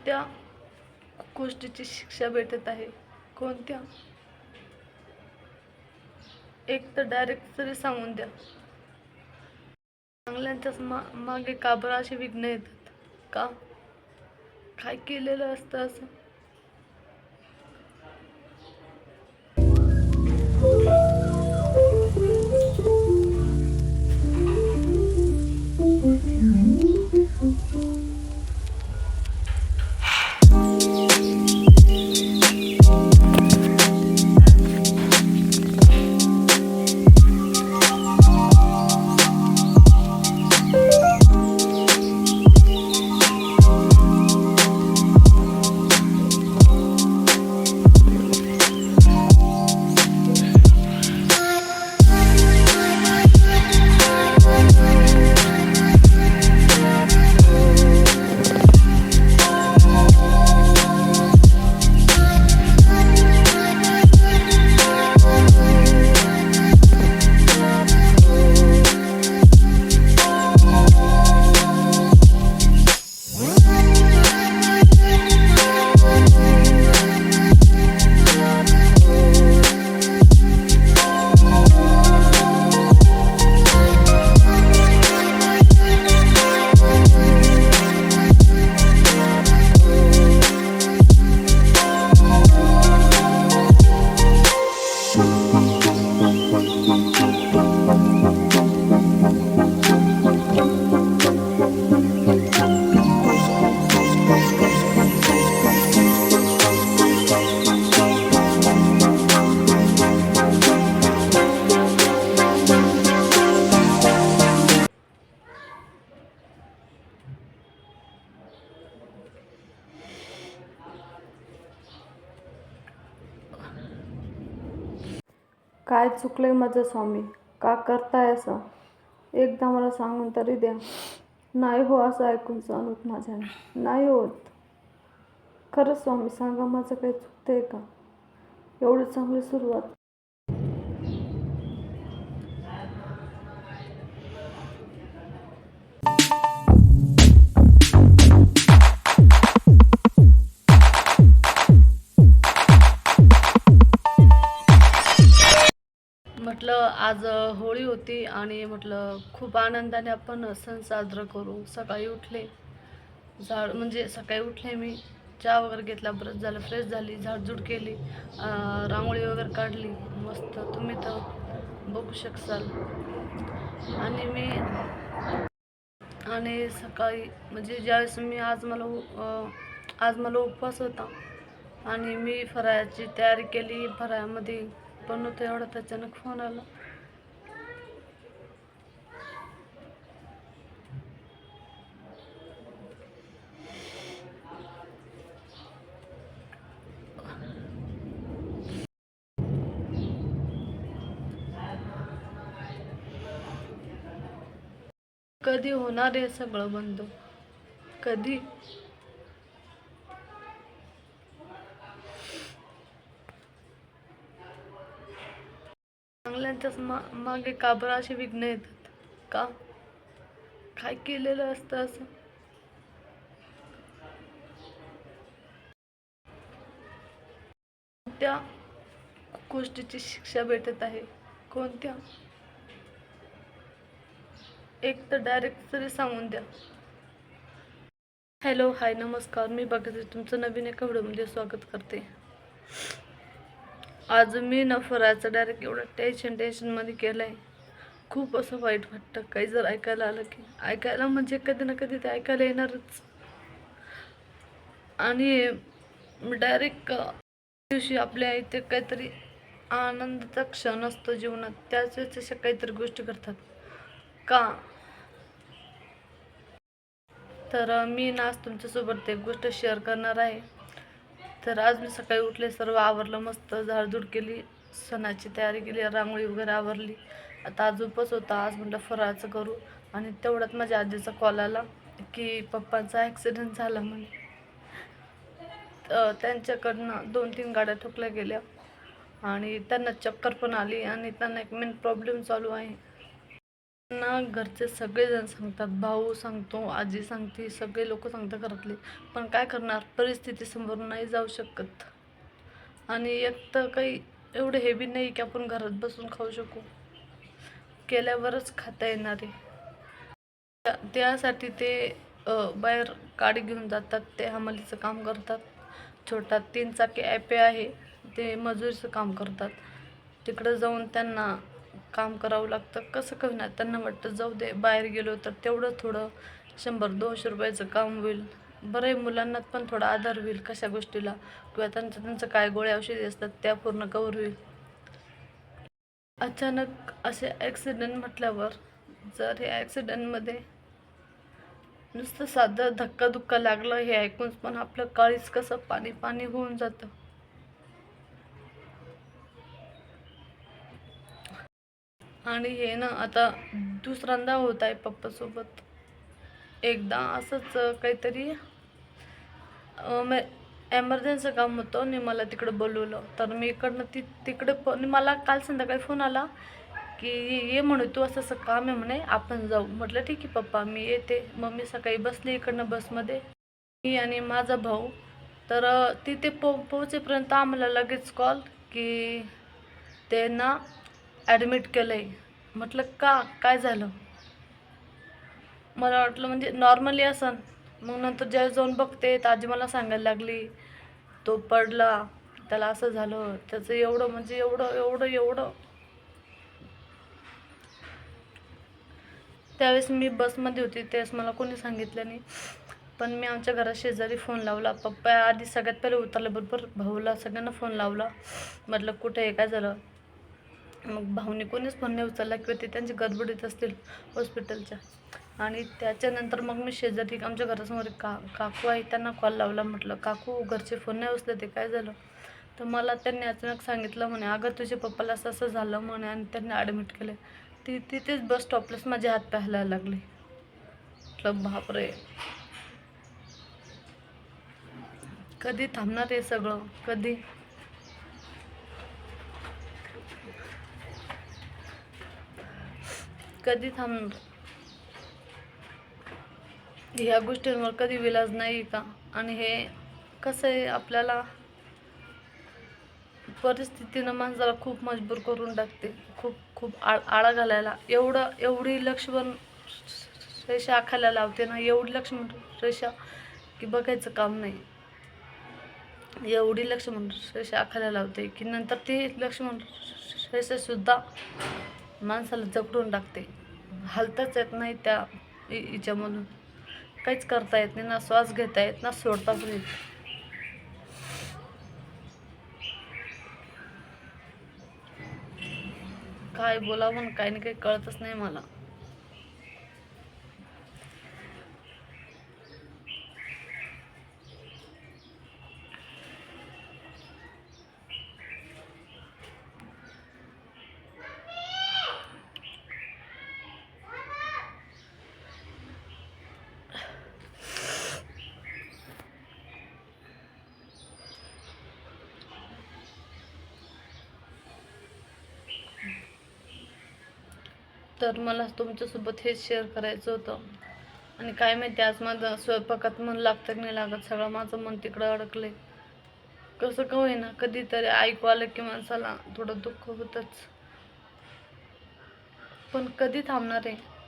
कोणत्या गोष्टीची शिक्षा भेटत आहे? कोणत्या? एक तर डायरेक्ट तरी सांगून द्या. चांगल्यांच्याच मा मागे काबरा असे विघ्न येतात? का? काय केलेलं असतं असं? काय चुकलंय माझं स्वामी? का करताय असं? एकदा मला सांगून तरी द्या. नाही हो असं ऐकून सहन होत माझ्याने. नाही होत. खरंच स्वामी सांगा माझं काही चुकतंय का? एवढी चांगली सुरुवात. म्हटलं आज होळी होती आणि म्हटलं खूप आनंदाने आपण सण साजरा करू. सकाळी उठले झाड म्हणजे सकाळी उठले मी चहा वगैरे घेतला ब्रश झालं फ्रेश झाली झाडझूड केली रांगोळी वगैरे काढली मस्त. तुम्ही तर बघू शकसाल. आणि मी आणि सकाळी म्हणजे ज्यावेळेस मी आज मला उ- आज मला उपवास होता आणि मी फराळाची तयारी केली फराळामध्ये बनवतो एवढा अचानक फोन आला. कधी होणार आहे सगळं बंद? कधी? चांगल्यांच्याच मा मागे का बरं असे विघ्न येतात. का? काय केलेलं असतं असं? कोणत्या गोष्टीची शिक्षा भेटत आहे? कोणत्या? एक तर डायरेक्ट तरी सांगून द्या. हॅलो हाय नमस्कार. मी बघितले तुमचं नवीन एका व्हिडिओमध्ये स्वागत करते. आज मी नफराचं डायरेक्ट एवढं टेन्शन टेन्शनमध्ये केलं आहे खूप असं वाईट वाटतं. काही जर ऐकायला आलं की ऐकायला म्हणजे कधी ना कधी ते ऐकायला येणारच. आणि डायरेक्ट दिवशी आपल्या इथे काहीतरी आनंदाचा क्षण असतो जीवनात. त्याच वेळेस अशा काहीतरी गोष्टी करतात. का? तर मी ना आज तुमच्यासोबत एक गोष्ट शेअर करणार आहे. तर आज मी सकाळी उठले सर्व आवरलं मस्त झाडझूड केली सणाची तयारी केली रांगोळी वगैरे आवरली. आता आज होता आज म्हटलं फराळाचं करू. आणि तेवढ्यात माझ्या आजीचा कॉल आला की पप्पांचा ॲक्सिडेंट झाला म्हणे. त्यांच्याकडनं दोन तीन गाड्या ठोकल्या गेल्या. आणि त्यांना चक्कर पण आली आणि त्यांना एक मेन प्रॉब्लेम चालू आहे. ना घरचे सगळेजण सांगतात भाऊ सांगतो आजी सांगते सगळे लोक सांगतात घरातले. पण काय करणार? परिस्थिती समोर नाही जाऊ शकत. आणि एक तर काही एवढं हेवी नाही की आपण घरात बसून खाऊ शकू. केल्यावरच खाता येणार. आहे त्या- त्यासाठी ते बाहेर गाडी घेऊन जातात ते हमालीचं काम करतात. छोटा तीन चाकी ॲपे आहे ते मजुरीचं काम करतात. तिकडं जाऊन त्यांना काम करावं लागतं. कसं कळणार त्यांना वाटतं जाऊ दे बाहेर गेलो तर तेवढं थोडं शंभर दोनशे रुपयाचं काम होईल. बरं मुलांना पण थोडा आधार होईल कशा गोष्टीला. किंवा त्यांचं त्यांचं काय गोळ्या औषधी असतात त्या पूर्ण कवर होईल. अचानक असे ॲक्सिडेंट म्हटल्यावर जर हे ॲक्सिडेंटमध्ये नुसतं साधं धक्काधुक्का लागलं हे ऐकूनच पण आपलं काळीच कसं पाणी पाणी होऊन जातं. आणि हे ना आता दुसऱ्यांदा होत आहे पप्पासोबत. एकदा असंच काहीतरी एमर्जन्सी काम होतं आणि मला तिकडं बोलवलं. तर मी इकडनं ती तिकडे प मला काल संध्याकाळी फोन आला की ये म्हणे तू असं असं काम आहे म्हणे आपण जाऊ. म्हटलं ठीक आहे पप्पा मी येते. मग मी सकाळी बसली इकडनं बसमध्ये. मी आणि माझा भाऊ तर तिथे पो पोहोचेपर्यंत आम्हाला लगेच कॉल की ते ना ॲडमिट केलं आहे म्हटलं का? काय झालं? मला वाटलं म्हणजे नॉर्मली असं. मग नंतर ज्यावेळेस जाऊन बघते. तर आजी मला सांगायला लागली तो पडला. त्याला असं झालं. त्याचं एवढं म्हणजे एवढं एवढं एवढं. त्यावेळेस मी बसमध्ये होती. त्यावेळेस मला कोणी सांगितलं नाही. पण मी आमच्या घरात शेजारी फोन लावला. पप्पा आधी सगळ्यात पहिले उतरल्याबरोबर भाऊला सगळ्यांना फोन लावला. म्हटलं कुठे आहे? काय झालं? मग भाऊने कोणीच फोन नाही उचलला किंवा ते त्यांची गडबडीत असतील हॉस्पिटलच्या. आणि त्याच्यानंतर मग मी शेजारी आमच्या घरासमोर का काकू आहे त्यांना कॉल लावला म्हटलं काकू घरचे फोन नाही उचले ते काय झालं? तर मला त्यांनी अचानक सांगितलं म्हणे अगं तुझ्या पप्पाला असं असं झालं म्हणे आणि त्यांनी ॲडमिट केले. ती तिथेच बस स्टॉपलाच माझे हात पाहायला लागले. म्हटलं बापरे. कधी थांबणार हे सगळं? कधी? कधी थांबणार ह्या गोष्टींवर कधी विलाज नाही का? आणि हे कसं आहे आपल्याला? परिस्थितीनं माणसाला खूप मजबूर करून टाकते. खूप खूप आळ आळा घालायला. एवढं एवढी लक्ष्मण रेषा आखायला लावते ना एवढी लक्ष्मण रेषा की बघायचं काम नाही. एवढी लक्ष्मण रेषा आखायला लावते की नंतर ती लक्ष्मण रेषासुद्धा माणसाला जगडून टाकते. हलताच येत नाही त्या हिच्यामधून. काहीच करता येत नाही ना श्वास घेता येत ना सोडता पण येत. काय बोलावं काही ना काही कळतच नाही मला. तर मला तुमच्यासोबत हेच शेअर करायचं होतं. आणि काय माहिती आज माझं स्वयंपाकात मन लागतं की नाही लागत सगळं माझं मन तिकडं अडकलंय. कसं का होईना कधीतरी ऐकू आलं की माणसाला थोडं दुःख होतंच. पण कधी थांबणार आहे?